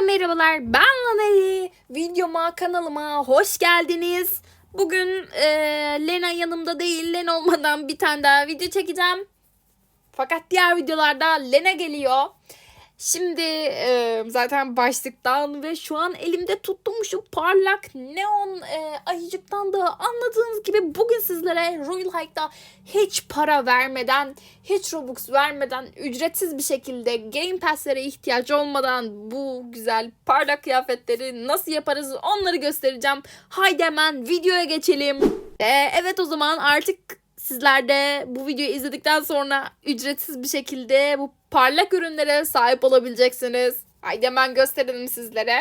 Herkese merhabalar. Ben Laneli. Videoma, kanalıma hoş geldiniz. Bugün e, Lena yanımda değil. Lena olmadan bir tane daha video çekeceğim. Fakat diğer videolarda Lena geliyor. Şimdi e, zaten başlıktan ve şu an elimde tuttuğum şu parlak neon e, ayıcıktan da anladığınız gibi bugün sizlere Royal Hike'da hiç para vermeden, hiç Robux vermeden, ücretsiz bir şekilde Game Pass'lere ihtiyaç olmadan bu güzel parlak kıyafetleri nasıl yaparız onları göstereceğim. Haydi hemen videoya geçelim. E, evet o zaman artık Sizler de bu videoyu izledikten sonra ücretsiz bir şekilde bu parlak ürünlere sahip olabileceksiniz. Haydi hemen gösterelim sizlere.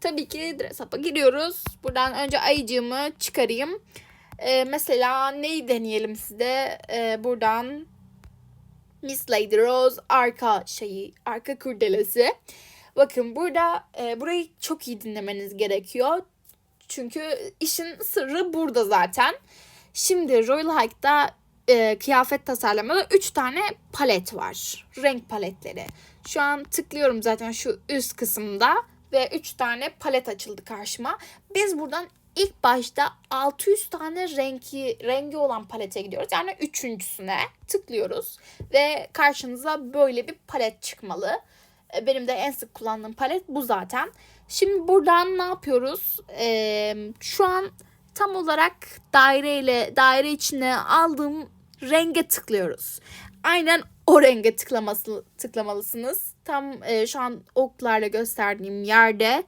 Tabii ki dress up'a giriyoruz. Buradan önce ayıcığımı çıkarayım. Ee, mesela neyi deneyelim size? Ee, buradan Miss Lady Rose arka şeyi, arka kurdelesi. Bakın burada e, burayı çok iyi dinlemeniz gerekiyor. Çünkü işin sırrı burada zaten. Şimdi Royal Hike'da e, kıyafet tasarlamada 3 tane palet var. Renk paletleri. Şu an tıklıyorum zaten şu üst kısımda ve 3 tane palet açıldı karşıma. Biz buradan ilk başta 600 tane rengi rengi olan palete gidiyoruz. Yani üçüncüsüne tıklıyoruz ve karşınıza böyle bir palet çıkmalı. E, benim de en sık kullandığım palet bu zaten. Şimdi buradan ne yapıyoruz? Ee, şu an tam olarak daire ile daire içine aldığım renge tıklıyoruz. Aynen o renge tıklaması tıklamalısınız. Tam e, şu an oklarla gösterdiğim yerde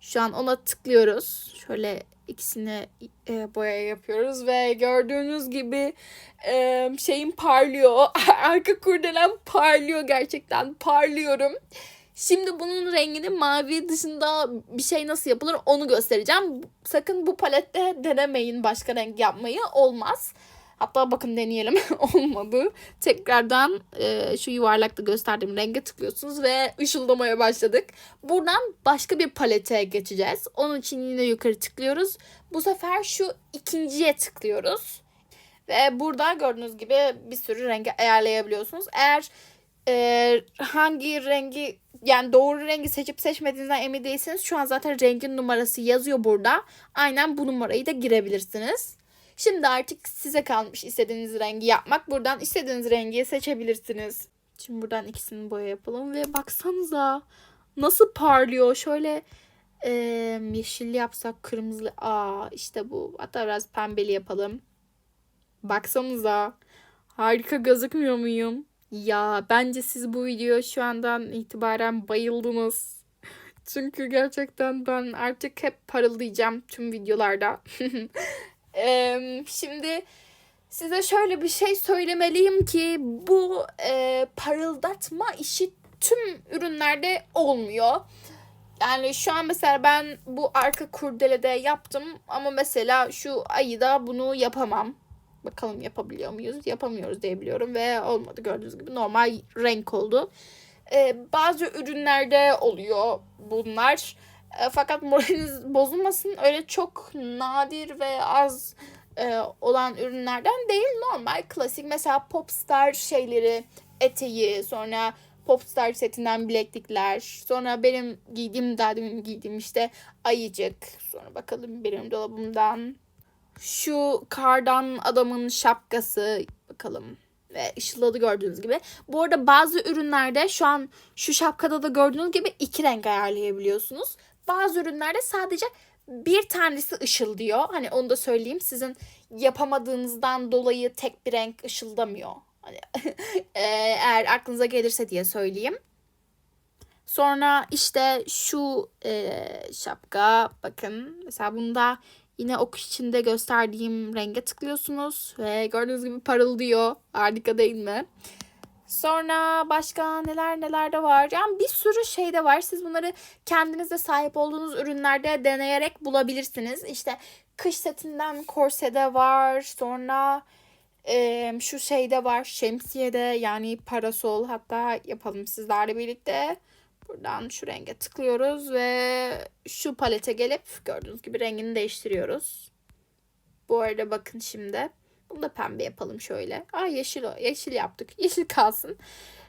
şu an ona tıklıyoruz. Şöyle ikisini e, boya yapıyoruz ve gördüğünüz gibi e, şeyim parlıyor. Arka kurdelen parlıyor gerçekten parlıyorum. Şimdi bunun rengini mavi dışında bir şey nasıl yapılır onu göstereceğim. Sakın bu palette denemeyin başka renk yapmayı olmaz. Hatta bakın deneyelim olmadı. Tekrardan e, şu yuvarlakta gösterdiğim renge tıklıyorsunuz ve ışıldamaya başladık. Buradan başka bir palete geçeceğiz. Onun için yine yukarı tıklıyoruz. Bu sefer şu ikinciye tıklıyoruz. Ve burada gördüğünüz gibi bir sürü rengi ayarlayabiliyorsunuz. Eğer e, hangi rengi yani doğru rengi seçip seçmediğinizden emin değilseniz şu an zaten rengin numarası yazıyor burada. Aynen bu numarayı da girebilirsiniz. Şimdi artık size kalmış istediğiniz rengi yapmak. Buradan istediğiniz rengi seçebilirsiniz. Şimdi buradan ikisini boya yapalım ve baksanıza nasıl parlıyor. Şöyle e, yeşilli yapsak kırmızı. Aa işte bu. Hatta biraz pembeli yapalım. Baksanıza. Harika gözükmüyor muyum? Ya bence siz bu videoya şu andan itibaren bayıldınız. Çünkü gerçekten ben artık hep parıldayacağım tüm videolarda. ee, şimdi size şöyle bir şey söylemeliyim ki bu e, parıldatma işi tüm ürünlerde olmuyor. Yani şu an mesela ben bu arka kurdelede yaptım ama mesela şu ayıda bunu yapamam. Bakalım yapabiliyor muyuz? Yapamıyoruz diye biliyorum ve olmadı gördüğünüz gibi normal renk oldu. Ee, bazı ürünlerde oluyor bunlar. E, fakat moraliniz bozulmasın öyle çok nadir ve az e, olan ürünlerden değil. Normal klasik mesela popstar şeyleri eteği sonra popstar setinden bileklikler sonra benim giydiğim daha demin giydiğim işte ayıcık sonra bakalım benim dolabımdan şu kardan adamın şapkası bakalım ve ışıldadı gördüğünüz gibi. Bu arada bazı ürünlerde şu an şu şapkada da gördüğünüz gibi iki renk ayarlayabiliyorsunuz. Bazı ürünlerde sadece bir tanesi ışıldıyor. Hani onu da söyleyeyim. Sizin yapamadığınızdan dolayı tek bir renk ışıldamıyor. Hani eğer aklınıza gelirse diye söyleyeyim. Sonra işte şu e, şapka bakın mesela bunda Yine ok içinde gösterdiğim renge tıklıyorsunuz ve gördüğünüz gibi parıldıyor. Harika değil mi? Sonra başka neler neler de var. Yani bir sürü şey de var. Siz bunları kendinizde sahip olduğunuz ürünlerde deneyerek bulabilirsiniz. İşte kış setinden korsede var. Sonra e, şu şeyde var. Şemsiyede yani parasol. Hatta yapalım sizlerle birlikte. Buradan şu renge tıklıyoruz ve şu palete gelip gördüğünüz gibi rengini değiştiriyoruz. Bu arada bakın şimdi. Bunu da pembe yapalım şöyle. Aa yeşil o. Yeşil yaptık. Yeşil kalsın.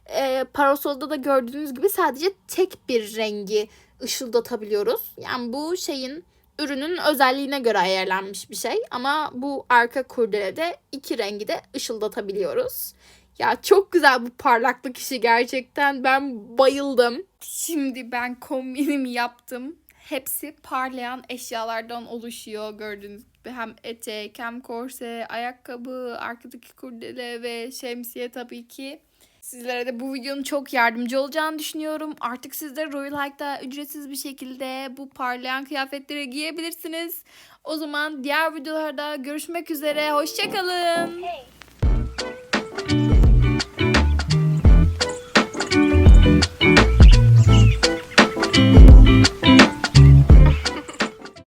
Ee, parasolda da gördüğünüz gibi sadece tek bir rengi ışıldatabiliyoruz. Yani bu şeyin ürünün özelliğine göre ayarlanmış bir şey. Ama bu arka kurdelede iki rengi de ışıldatabiliyoruz. Ya çok güzel bu parlaklık işi gerçekten. Ben bayıldım. Şimdi ben kombinimi yaptım. Hepsi parlayan eşyalardan oluşuyor gördüğünüz gibi. Hem etek, hem korse, ayakkabı, arkadaki kurdele ve şemsiye tabii ki. Sizlere de bu videonun çok yardımcı olacağını düşünüyorum. Artık siz de Royal Hike'da ücretsiz bir şekilde bu parlayan kıyafetleri giyebilirsiniz. O zaman diğer videolarda görüşmek üzere. Hoşçakalın.